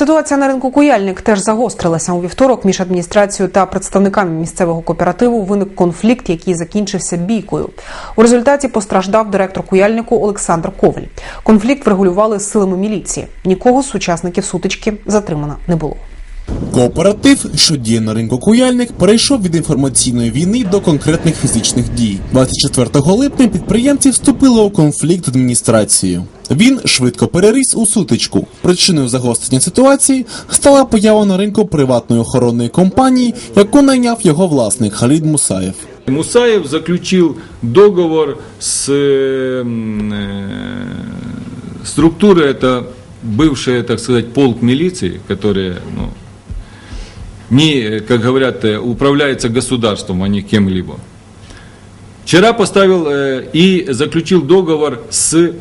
Ситуація на ринку Куяльник теж загострилася у вівторок. Між адміністрацією та представниками місцевого кооперативу виник конфлікт, який закінчився бійкою. У результаті постраждав директор Куяльнику Олександр Коваль. Конфлікт врегулювали силами міліції. Нікого з учасників сутички затримано не було. Кооператив, що діє на ринку Куяльник, перейшов від інформаційної війни до конкретних фізичних дій. 24 липня підприємці вступили у конфлікт з адміністрацією. Він швидко переріс у сутичку. Причиною загострення ситуації стала поява на ринку приватної охоронної компанії, яку найняв його власник Халід Мусаєв. Мусаев заключил договор с э, м, э, структурой, это бывшая, так сказать, полк милиции, которая, ну, не, как говорят, э, управляется государством, а не кем-либо. Вчера поставил э, и заключил договор с м, э,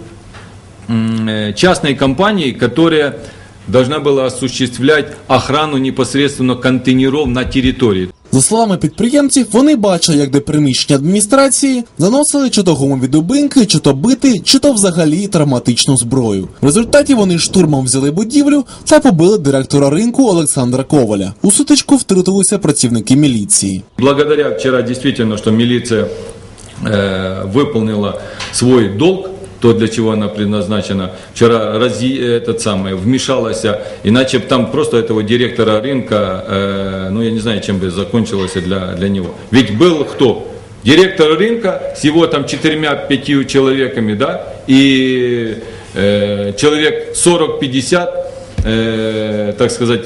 частной компанией, которая должна была осуществлять охрану непосредственно контейнеров на территории. За словами підприємців, вони бачили, як до приміщення адміністрації заносили чи то гумові дубинки, чи то бити, чи то взагалі травматичну зброю. В результаті вони штурмом взяли будівлю та побили директора ринку Олександра Коваля. У сутичку втрутилися працівники міліції. Благодаря вчера действительно, что милиция э, выполнила свой долг, То, для чего она предназначена, вчера рази, этот самый, вмешалась, иначе бы там просто этого директора рынка, э, ну я не знаю, чем бы закончилось для, для него. Ведь был кто? Директор рынка с его там четырьмя-пятью человеками, да, и э, человек 40-50, э, так сказать,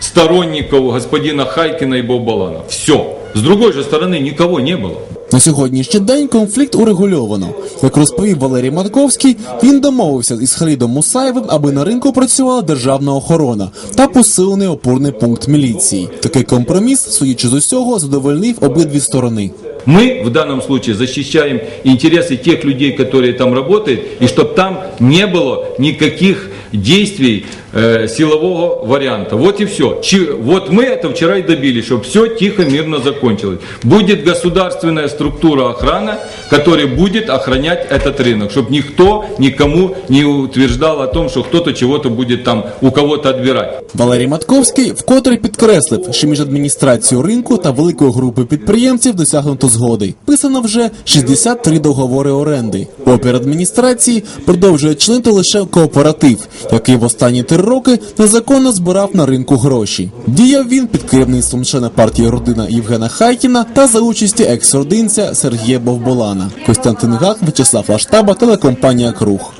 сторонников господина Хайкина и Бобалана. Все. С другой же стороны никого не было. На сьогоднішній день конфлікт урегульовано. Як розповів Валерій Матковський, він домовився із Халідом Мусаєвим, аби на ринку працювала державна охорона та посилений опорний пункт міліції. Такий компроміс, судячи з усього, задовольнив обидві сторони. Мы в данном случае защищаем интересы тех людей, которые там работают, и чтобы там не было никаких действий э, силового варианта. Вот и все. Чи, вот мы это вчера и добились, чтобы все тихо, мирно закончилось. Будет государственная структура охраны, которая будет охранять этот рынок, чтобы никто никому не утверждал о том, що хтось чого-то буде там у кого-то відбирати. Валерій Матковський вкотре підкреслив, що між адміністрацією ринку та великою групою підприємців досягнуто згоди. Писано вже 63 договори оренди. Опір адміністрації продовжує чинити лише кооператив, який в останні три роки незаконно збирав на ринку гроші. Діяв він під керівництвом члена партії родина Євгена Хайкіна та за участі екс-родинця Сергія Бовболана. Костянтин Гак Вячеслав Лаштаба, телекомпанія Круг.